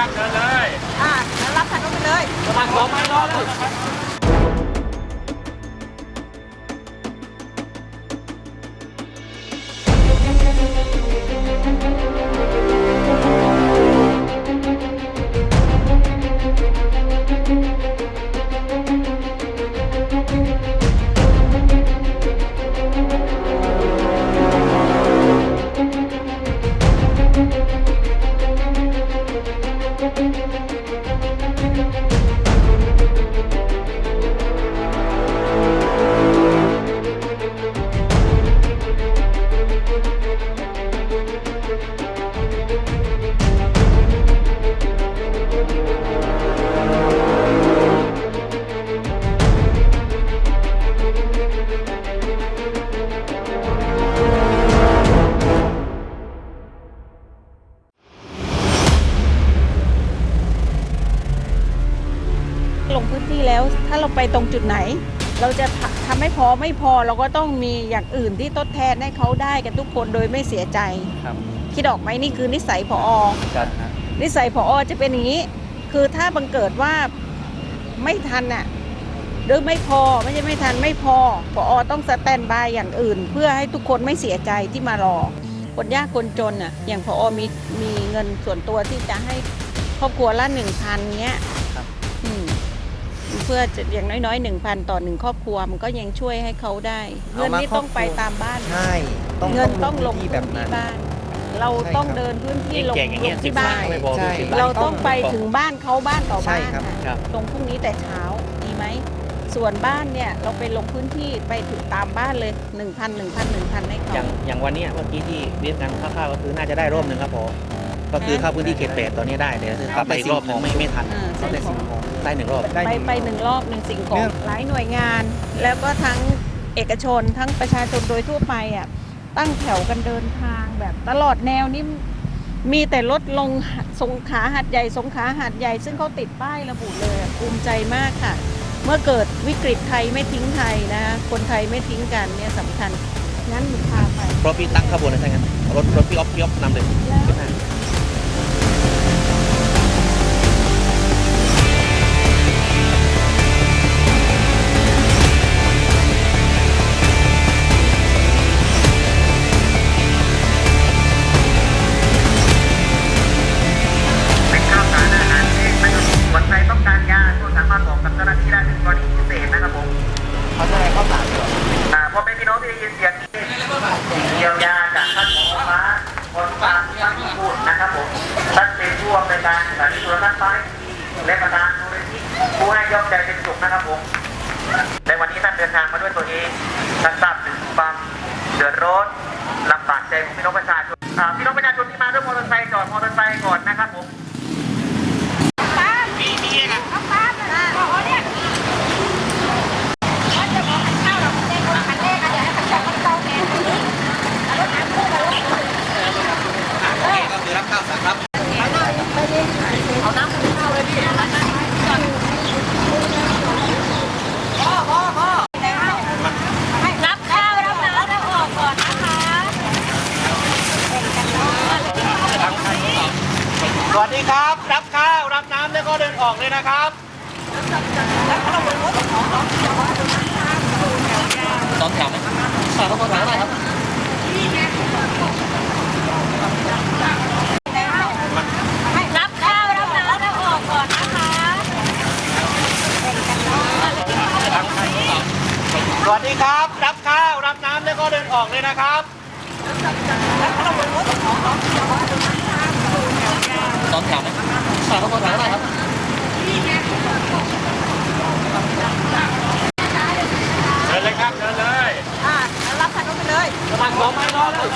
ช่างเดินเลย อ่ารับทางนู้ไปเลย สมัครขอไม่รอเลย ไปตรงจุดไหน เราจะททำให้พอไม่พอเราก็ต้องมีอย่างอื่นที่ทดแทนให้เขาได้กันทุกคนโดยไม่เสียใจครับคิดออกไหมนี่คือนิสัยพอจัดฮะนิสัยพอจะเป็นอย่างนี้ คือถ้าบังเกิดว่าไม่ทันน่ะหรือไม่พอไม่ใช่ไม่ทันไม่พอพอต้องสแตนบายอย่างอื่น เพื่อให้ทุกคนไม่เสียใจที่มารอคนยากคนจนอะอย่างพอมีมีเงินส่วนตัวที่จะให้ครอบครัวละหนึ่งพันเงี้ยครับอืมเพื่อจะอย่างน้อยๆหนึ่งพันต่อหนึ่งครอบครัว มันก็ยังช่วยให้เขาได้เงินนี่ต้องไปตามบ้าน ใช่ต้องเงินต้องลงพื้พื้นนแบบที่นั้นบ้าน เราต้องเดินพื้นที่ลงเก่งอย่างลเงี้ยงสิที่บบ้าล้านนไม่พอใช่สิบล้าน เราต้องไปถึงบ้านเขาบ้านต่อใช่บ้านครับค่ะครับลงพรุ่งนี้แต่เช้าดีไหมส่วนบ้านเนี่ยเราไปลงพื้นที่ไปถึงตามบ้านเลย 1 0 0 0 1 0 0 0 1 0 0ให้เขาอย่างอย่างวันเนี้ยเมื่อกี้ที่เรียกกันคร่าวๆก็คือน่าจะได้รอบหนึ่งครับพอก็คือเข้าพื้นที่เขตแปดตอนนี้ได้เดี๋ยวกลับไปอีกรอบหนึงไม่ไม่ทันอ่าเขาได้สิ่งของ ได้หนึ่งรอบ ได้ไปหนึ่งไปหนึ่งรอบหนึ่งสิ่งขอเนื่งองหลายหน่วยงาน แล้วก็ทั้งเอกชนทั้งประชาชนโดยทั่วไปอะตั้งแถวกันเดินทางแบบตลอดแนวนี่มีแต่รถลงสงขลาหัดใหญ่สงขลาหัดใหญ่ ซึ่งเขาติดป้ายระบุเลยอะภูมิใจมากค่ะ เมื่อเกิดวิกฤตไทยไม่ทิ้งไทยนะคนไทยไม่ทิ้งกันเนี่ยสำคัญงั้นหนูพาไป เพราะพี่ตั้งขบวนเลยใช่ไหมรถรถพี่ออฟพี่ออฟนำเลยแล้วขึ้นมาเซ้อนแถวไหมใช่ก็ซ้อนแถวได้ครับเดินเลยครับเดินเลยอ่ารับคันนู้นไปเลยระวังหัวไม้ร้อนเลย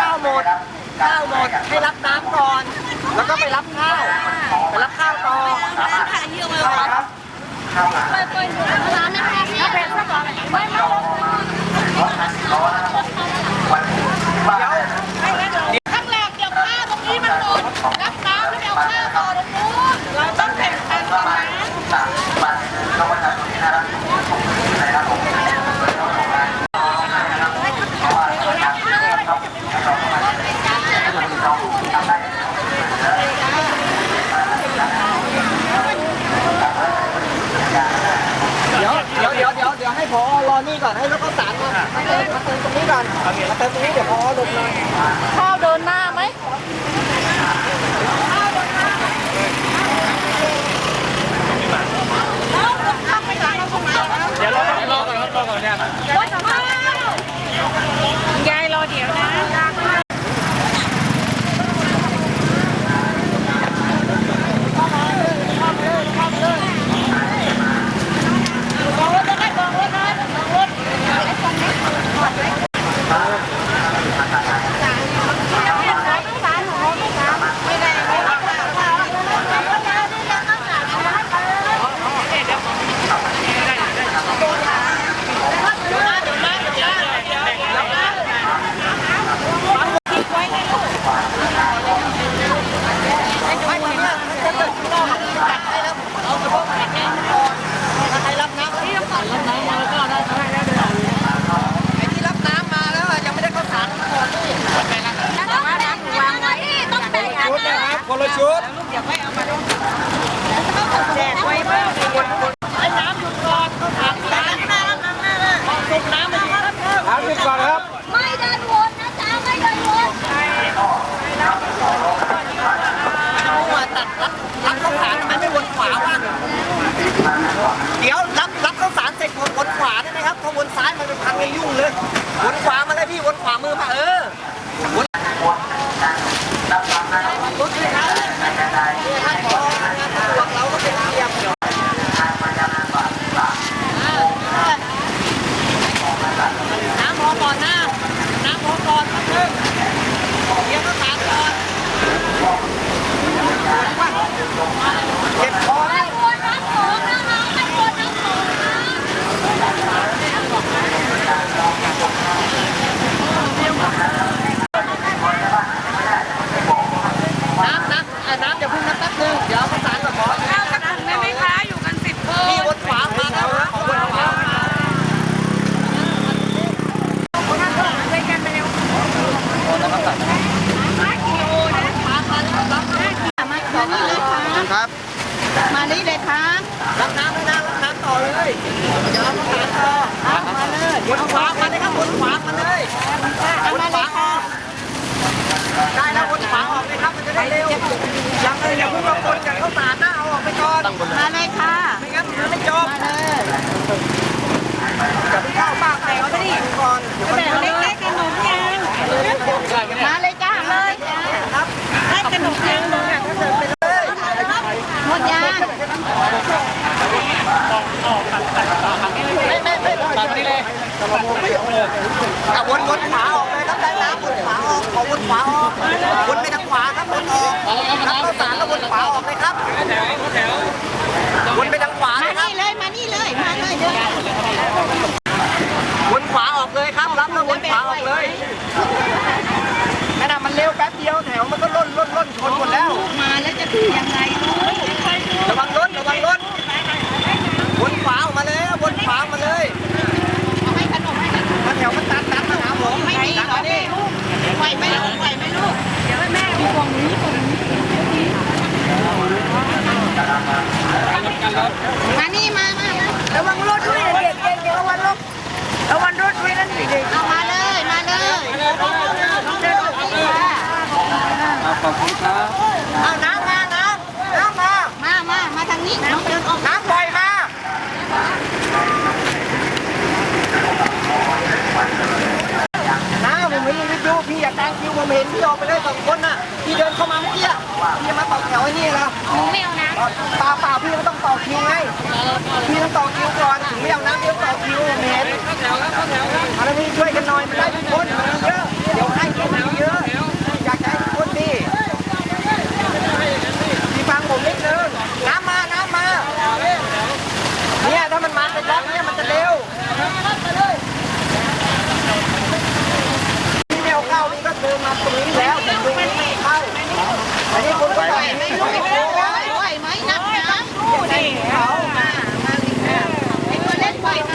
ข้าวหมดข้าวหมดให้รับน้ำก่อน แล้วก็ไปรับข้าวไปรับข้าวต่อขายเยอะเลยครับไปไปร้านนะคะถ้าเป็นอยวน แต่ตรงนี้เดี๋ยวพ่อดงหน่อย ชอบ แบ่งเล็กๆขนมยังมาเลยจ้าเลยให้ขนมยังหนูอะถ้าเลยหมดยังไม่ไม่ไม่ตัดไปเลยอาวนวนขาออกเลยครับได้แล้ววนขาออกขอวนขาออกวนไปทางขวาครับวนออกครับข้าวสารแล้ววนขวาออกเลยครับวนไปทางขวาเลยครับมานี่เลยมานี่เลยมาเลยเดิ พาออกเลยนั่นน่มันเร็วแป๊บเดียวแถวมันก็ล่นล่นล่นชนหมดแล้ว มาแล้วจะยังไง ออกไปเลยสองคนน่ะพี่เดินเข้ามาเมื่อกี้พี่มาต่อแถวไอ้นี่แล้วไม่เอาน้ำเปล่าเปล่าพี่ก็ต้องต่อคิวไงพี่ต้องต่อคิวก่อนถึงไม่เอาน้ำเดี๋ยวต่อคิวผมเห็นเอาแล้วพี่ช่วยกันหน่อยมันได้ทุกคนมันเยอะเดี๋ยวให้คนมันเยอะอยากจะให้ทุกคนดีพี่ฟังผมนิดนึงน้ำมาน้ำมาเนี่ยถ้ามันมาเป็นรอบเนี่ยมันจะเร็วพี่แนวเข้านี่ก็เดินมาตรงนี้แล้วผมดูไม่เข้าอันนี้คนก็ไปไม่รู้ ไหวไหมนับน้ำดูดิเอามามาเลยค่ะไอ้ตัวเล็กไหวไหม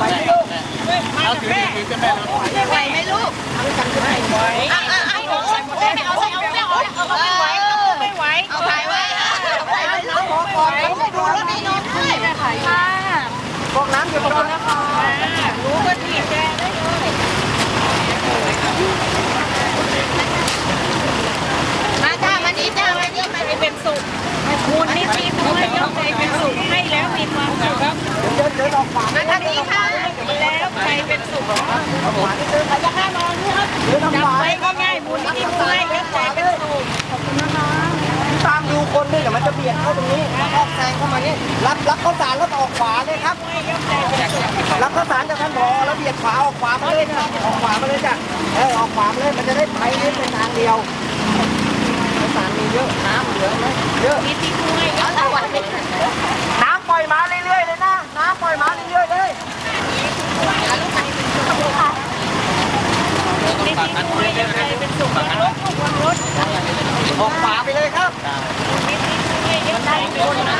ไปลูก ไหวไหมลูก อะอะอะโอ้โหไม่เอาไม่เอาไม่เอาเอาไม่ไหวไม่ไหวเอาถ่ายไว้ไหวไหมลูกดูรถนี้น้องด้วยค่ะพวกน้ำเดือดร้อนรู้ก็ถีบแกได้เลยมาจ้ามานี่จ้ามานี่มาเป็นสุขคุณนี่มีคุณยกใจเป็นสุขให้แล้วมีความสุขเดินเดินออกขวามาทางนี้ค่ะแล้วใจเป็นสุขเดินออกขวา จำไว้ง่ายๆบุญที่บุญให้แล้วใจเป็นสุขตามดูคนด้วยเดี๋ยวมันจะเบียดเข้าตรงนี้ออกแซงเข้ามานี่รับรับข้าวสารแล้วออกขวาเลยครับรับข้าวสารจากท่านผอแล้วเบียดขวาออกขวามาเลยนะออกขวามาเลยจ้ะเออออกขวามาเลยมันจะได้ไปได้เป็นทางเดียวข้าวสารมีเยอะน้ำเหลือไหมเยอะมีที่คุยเอาละวันนี้น้ำปล่อยมาเรื่อยๆเลยนะน้ำปล่อยมาเรื่อยๆ เลยมีที่คุยใจเป็นสุขรถรถออกขวาไปเลยครับได้คนนะ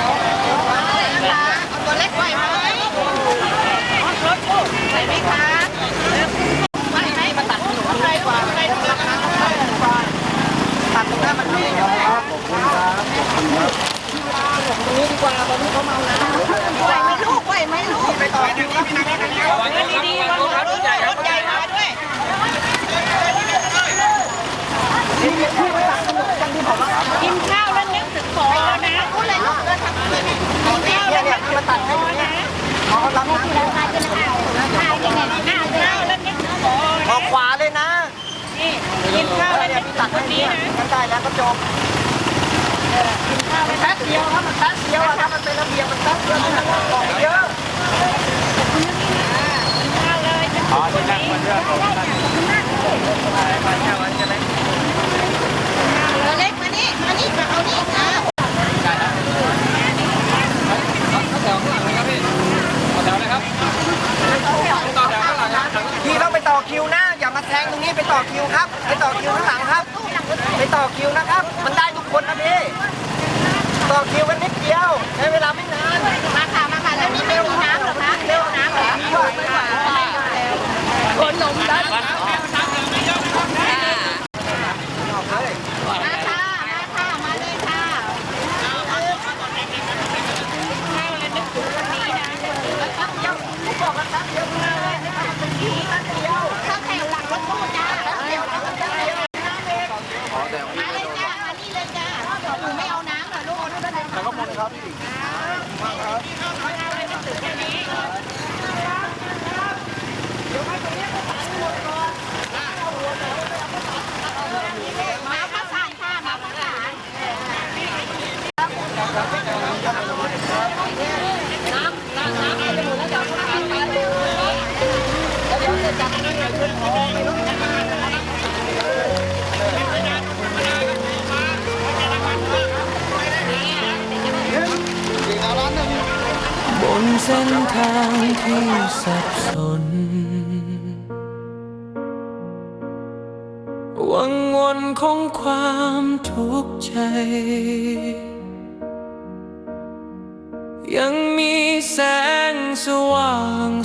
ตัวเล็กไหวไหมรถไหวไหมคะไหวไหมมาตัดหนูอะไรกว่าอะไรตรงราคาตัดตรงหน้ามันนี่ครับขอบคุณครับขอบคุณครับตรงนี้ดีกว่าตอนนี้เขาเมาน้ำไหวไหมลูกไหวไหมลูกไปต่อที่นี่พี่นักเรียนดีๆรถใหญ่รถใหญ่มาด้วย นี่พี่ไปตัดขนม กินข้าวแล้วนึกถึงขอนะพูดเลยลูกเดินทางนี้กินข้าวแล้ยวเนี่ยพี่มาตัดให้ตรงนี้เขารับน้ำเราทานกันข้าวข้าวยังไงหน้าข้าวแล้วนึกถึงขอออกขวาเลยนะนี่กินข้าวแล้วเนี่นึยกพี่ถึตังดคให้นเนี่นี้ยนะมันได้แล้วก็จบมันแป๊บเดียวครับมันแป๊บเดียวถ้ามันเป็นระเบียบมันแป๊บเดียวมันของเยอะข้าวเลยจะอ๋อที่นั่งบนเรือผมนั่งมาเช่าวันใช่ไหมตัว เล็กมานี่มานี่มาเอานี่นะพี่ต้องไปต่อคิวนะอย่ามาแซงตรงนี้ไปต่อคิวครับ ไปต่อคิวข้างหลังครับ ไปต่อคิวนะครับ มันได้ทุกคนนะพี่ต่อคิวกันนิดเดียวใช้เวลาไม่นานมาค่ะมาค่ะแล้วนี่ไม่มีน้ำหรอคะเร็วน้ำหรอคนนมได้มาค่ะมา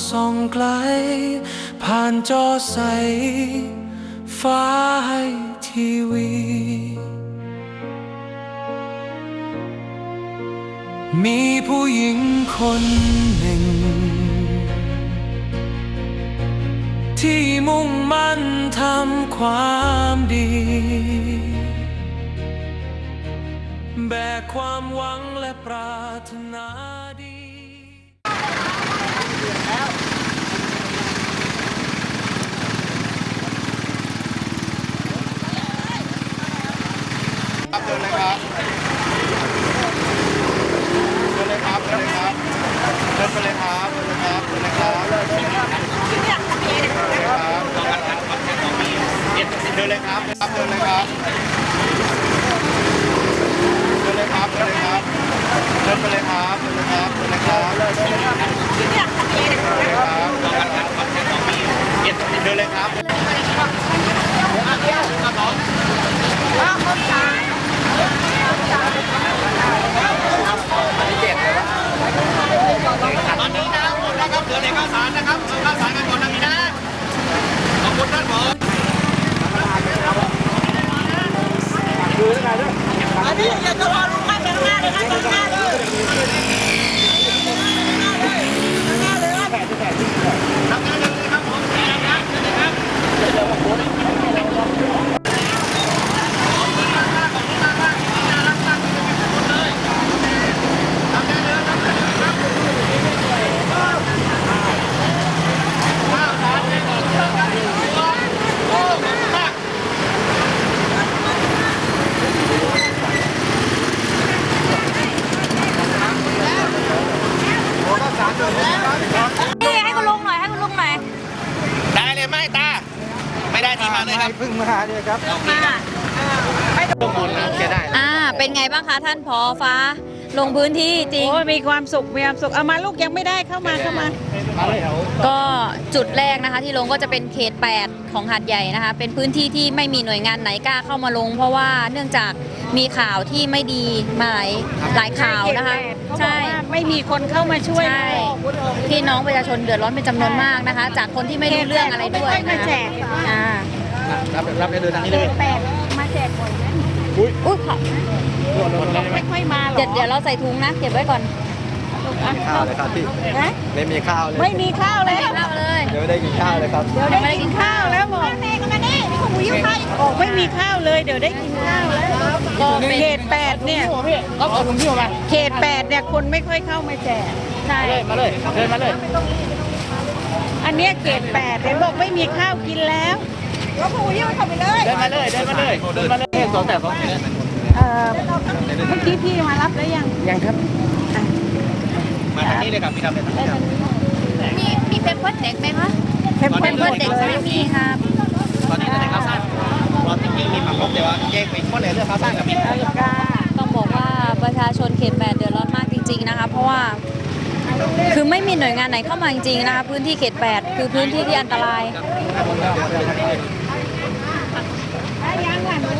ส่องไกล ผ่านจอใส ฟ้าให้ทีวี มีผู้หญิงคนหนึ่ง ที่มุ่งมั่นทำความดี แบกความหวังและปรารถนาดี ครับ เดินเลยครับเดินเลยครับเดินเลยครับเดินไปเลยครับเดินเลยครับเดินเลยครับเดินเลยครับเดินเลยครับเชิญเลยครับเดินเลยครับเดินเลยครับเดินเลยครับเดินไปเชิญเลยครับเดินเลยครับเดินเลยครับเดินเลยครับเดินเลยครับ ตอนนี้น้ำหมดแล้วครับเหลือแต่ข้าวสารนะครับเอาข้าวสารกันก่อนนะพี่นะขอบคุณท่านผอ นี่ให้คุณลุงหน่อย ให้คุณลุงหน่อย ได้เลยไหมตา ไม่ได้ทีมา เลยครับเพิ่งมาเนี่ยครับมาข้อมูลนะแกได้อ่า เป็นไงบ้างคะท่านพอฟ้า ลงพื้นที่จริง โอ้ยมีความสุข มีความสุข เอามาลูกยังไม่ได้เข้ามาเข้ามา ก็จุดแรกนะคะ ที่ลงก็จะเป็นเขต 8 ของหาดใหญ่นะคะ เป็นพื้นที่ที่ไม่มีหน่วยงานไหนกล้าเข้ามาลง เพราะว่าเนื่องจากมีข่าวที่ไม่ดีมาหลายหลายข่าวนะคะ ใช่ใช่ไม่มีคนเข้ามาช่วยใช่พี่น้องประชาชนเดือดร้อนเป็นจำนวนมากนะคะ จากคนที่ไม่รู้เรื่องอะไรด้วยไม่ค่อยมานะแจคะกอ่า รับรับเดินทางนี้เลยแปดมาแจกบ่อยไหมอุ้ยค่ะไม่ค่อยมาหรอเดี๋ยวเดี๋ยวเราใส่ถุงนะ เก็บไว้ก่อนข้าวเลยครับพี่นะไม่มีข้าวเลยไม่มีข้าวแล้ว เอาเลยเดี๋ยวไม่ได้กินข้าวเลยครับเดี๋ยวได้กินข้าวแล้วบอกแม่ก็มานี่ของวิวไทยโอ้ไม่มีข้าวเลย เดี๋ยวได้กินข้าวแล้วก็เป็นเขตแปดเนี่ยเอาเอาถุงที่มาเขตแปดเนี่ยคนไม่ค่อยเข้ามาแจก ใช่มาเลยเดินมาเลย อันเนี้ยเขตแปดเห็นบอกไม่มีข้าวกินแล้ว ก็ผู้ยิ่งทำไปเลยเดินมาเลยเดินมาเลยเดินมาเลยสองแต่สองเอ่อเมื่อกี้พี่มารับแล้วยังยังครับมาทางนี้เลยครับพี่ครับมีมีเพปเปอร์เด็กไหมคะเพมเพปเปอร์เด็กไม่มีครับตอนนี้จะได้ข้าวสารรอจริงๆมีผักลบแต่ว่าแยกไปหมดเลยเรื่องข้าวสารกับพี่ต้องบอกว่าประชาชนเขตแปดเดือดร้อนมากจริง ๆนะคะ เพราะว่าคือไม่มีหน่วยงานไหนเข้ามาจริงๆนะคะ พื้นที่เขตแปดคือพื้นที่ที่อันตราย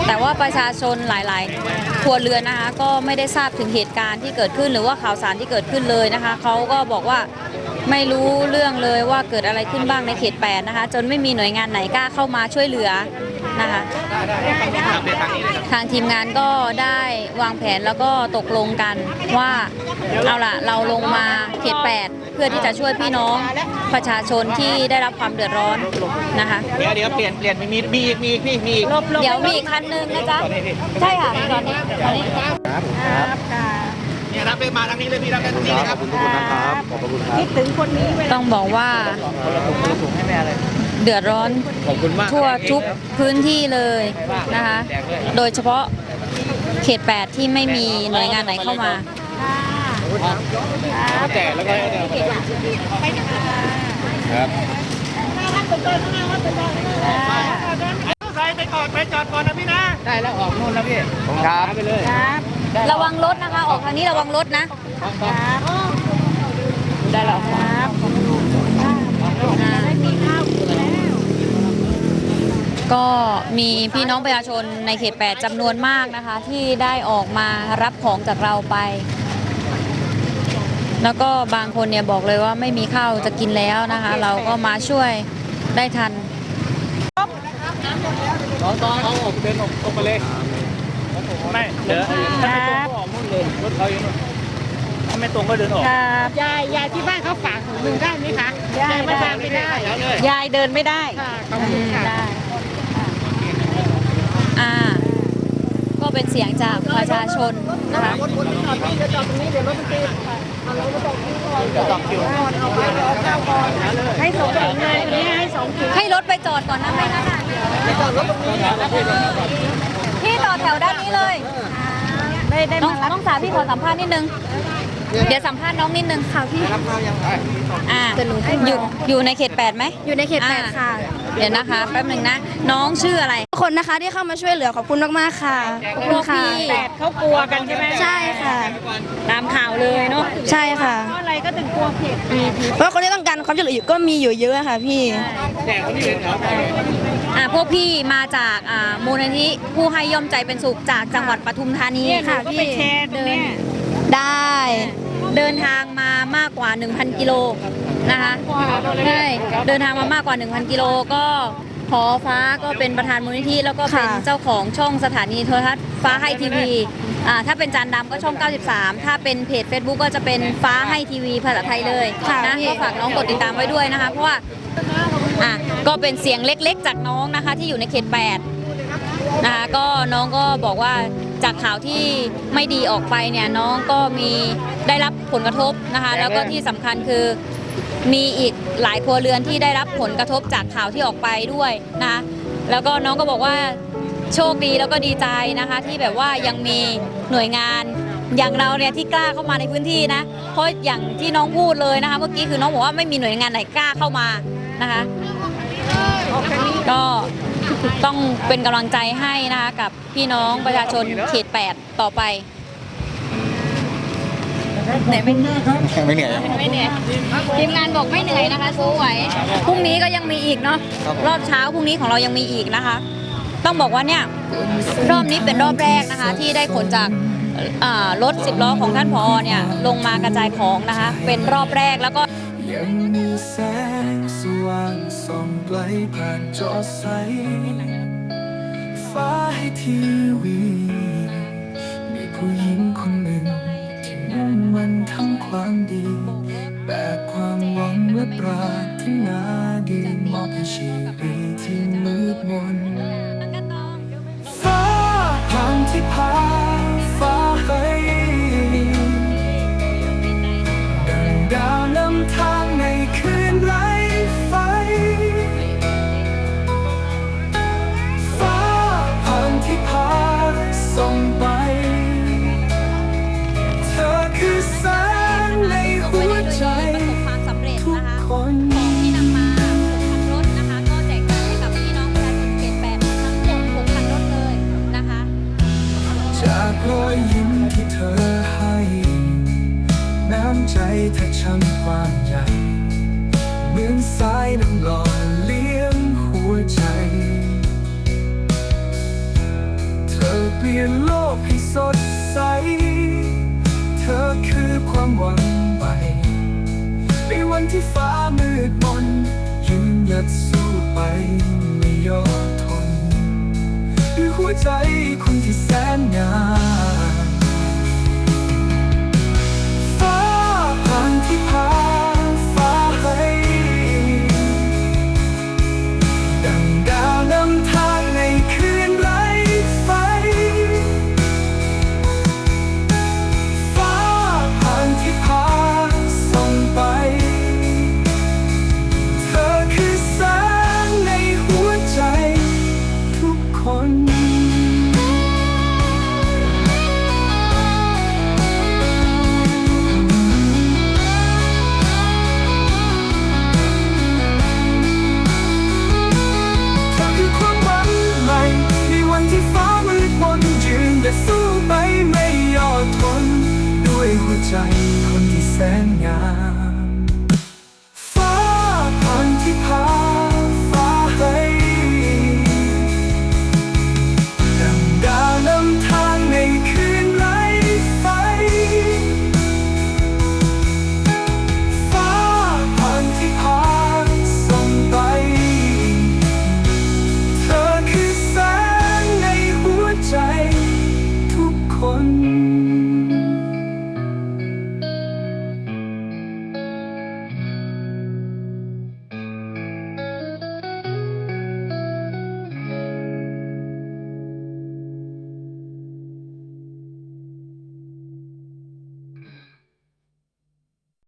แต่ว่าประชาชนหลาย ๆ ครัวเรือนนะคะก็ไม่ได้ทราบถึงเหตุการณ์ที่เกิดขึ้นหรือว่าข่าวสารที่เกิดขึ้นเลยนะคะเขาก็บอกว่าไม่รู้เรื่องเลยว่าเกิดอะไรขึ้นบ้างในเขตแปดนะคะ จนไม่มีหน่วยงานไหนกล้าเข้ามาช่วยเหลือนะคะ ทางทีมงานก็ได้วางแผนแล้วก็ตกลงกันว่าเอาล่ะเราลงมาเขต8เพื่อที่จะช่วยพี่น้องประชาชนที่ได้รับความเดือดร้อนนะคะเดี๋ยวเดี๋ยวเปลี่ยนเปลี่ยนมีมีมีอีกมีอีกพี่มีอีกเดี๋ยวมีอีกคันนึงนะจ๊ะใช่ค่ะตอนนี้ตอนนี้ครับค่ะเนี่ยรับเลยมาทางนี้เลยพี่รับได้ตรงนี้เลยครับขอบคุณนะครับขอบคุณครับคิดถึงคนนี้เวลาต้องบอกว่าถุงให้แม่ เลยเดือดร้อนขอบคุณมากทั่วทุกพื้นที่เลยนะคะ โดยเฉพาะเขต 8 ที่ไม่มีหน่วยงานไหนเข้ามาแจกแล้วก็ครับใส่ไปก่อนไปจอดก่อนนะพี่นะ ได้แล้วออกนู่นแล้วพี่ผมครับไปเลยครับระวังรถนะคะ ออกทางนี้ระวังรถนะครับได้แล้วครับได้มีข้าวกินแล้ว ก็มีพี่น้องประชาชนในเขต 8 จำนวนมากนะคะ ที่ได้ออกมารับของจากเราไป แล้วก็บางคนเนี่ยบอกเลยว่าไม่มีข้าวจะกินแล้วนะคะ เราก็มาช่วยได้ทันน้องต้องเอาออกเดินออกออกไปเลยไม่เดี๋ยวครับออกนู่นเลยรถเขาอยู่นู่นถ้าไม่ตรงก็เดินออกครับยายยายที่บ้านเขาฝากถุงหนึ่งได้ไหมคะได้ยายไม่ได้ไม่ได้ยายเดินไม่ได้ค่ะขอบคุณค่ะ ได้ อ่า ก็ เป็นเสียงจากประชาชนนะคะให้สองถุงเลยวันนี้ให้สองถุงให้รถไปจอดก่อนนะไม่งั้นน่ะพี่ต่อแถวด้านนี้เลยได้ได้น้องมารับน้องสาวพี่ขอสัมภาษณ์นิดนึงเดี๋ยวสัมภาษณ์น้องนิดนึงค่ะพี่อ่าอยู่อยู่ในเขตแปดไหมอยู่ในเขตแปดอ่าค่ะ เดี๋ยวนะคะแป๊บหนึ่งนะ น้องชื่ออะไร ทุกคนนะคะที่เข้ามาช่วยเหลือขอบคุณมากๆค่ะขอบคุณค่ะแปดเขากลัวกันใช่ไหมใช่ค่ะ ตามข่าวเลยเนาะใช่ค่ะเพราะอะไรก็ถึงกลัวเผ็ดเพราะคนที่ต้องการความช่วยเหลืออยู่ก็มีอยู่เยอะค่ะพี่อ่าพวกพี่มาจากอ่ามูลนิธิผู้ให้ย่อมใจเป็นสุขจากจังหวัดปทุมธานีเนี่ยหนูค่ะก็พี่ไปแชร์ตรงเนี้ยได้ เดินทางมามากกว่า 1,000 กิโลนะคะใช่เดินทางมามากกว่า 1,000 กิโลก็พอฟ้าก็เป็นประธานมูลนิธิแล้วก็เป็นค่ะเจ้าของช่องสถานีโทรทัศน์ฟ้าให้ทีวีอ่าถ้าเป็นจานดำก็ช่อง 93 ถ้าเป็นเพจ Facebook ก็จะเป็นฟ้าให้ทีวีภาษาไทยเลยค่ะนะพี่ก็ฝากน้องกดติดตามไว้ด้วยนะคะ เพราะว่าอะก็เป็นเสียงเล็กๆ จากน้องนะคะที่อยู่ในเขต 8 นะคะก็น้องก็บอกว่า จากข่าวที่ไม่ดีออกไปเนี่ยน้องก็มีได้รับผลกระทบนะคะ แล้วก็ที่สำคัญคือมีอีกหลายครัวเรือนที่ได้รับผลกระทบจากข่าวที่ออกไปด้วยนะคะแล้วก็น้องก็บอกว่าโชคดีแล้วก็ดีใจนะคะ ที่แบบว่ายังมีหน่วยงานอย่างเราเนี่ยที่กล้าเข้ามาในพื้นที่นะ เพราะอย่างที่น้องพูดเลยนะคะ เมื่อกี้คือน้องบอกว่าไม่มีหน่วยงานไหนกล้าเข้ามานะคะก็ ต้องเป็นกำลังใจให้นะคะกับพี่น้องประชาชนเขต 8 ต่อไปเหนื่อยไหมไม่เหนื่อยไม่เหนื่อยทีมงานบอกไม่เหนื่อยนะคะสู้ไหวพรุ่งนี้ก็ยังมีอีกเนาะรอบเช้าพรุ่งนี้ของเรายังมีอีกนะคะ ต้องบอกว่าเนี่ยรอบนี้เป็นรอบแรกนะคะ ที่ได้ขนจากอ่ารถสิบล้อของท่านผอเนี่ยลงมากระจายของนะคะ เป็นรอบแรกแล้วก็ ไกลผ่านจอใส ฟ้าให้ทีวี มีผู้หญิงคนหนึ่ง ที่มุ่งมันทำความดี แบกความหวังและปรารถนาดีมอบให้ชีวิตที่มืดมนฟ้าผ่านที่พาฟ้า วยหัวใจคนที่แสนงาม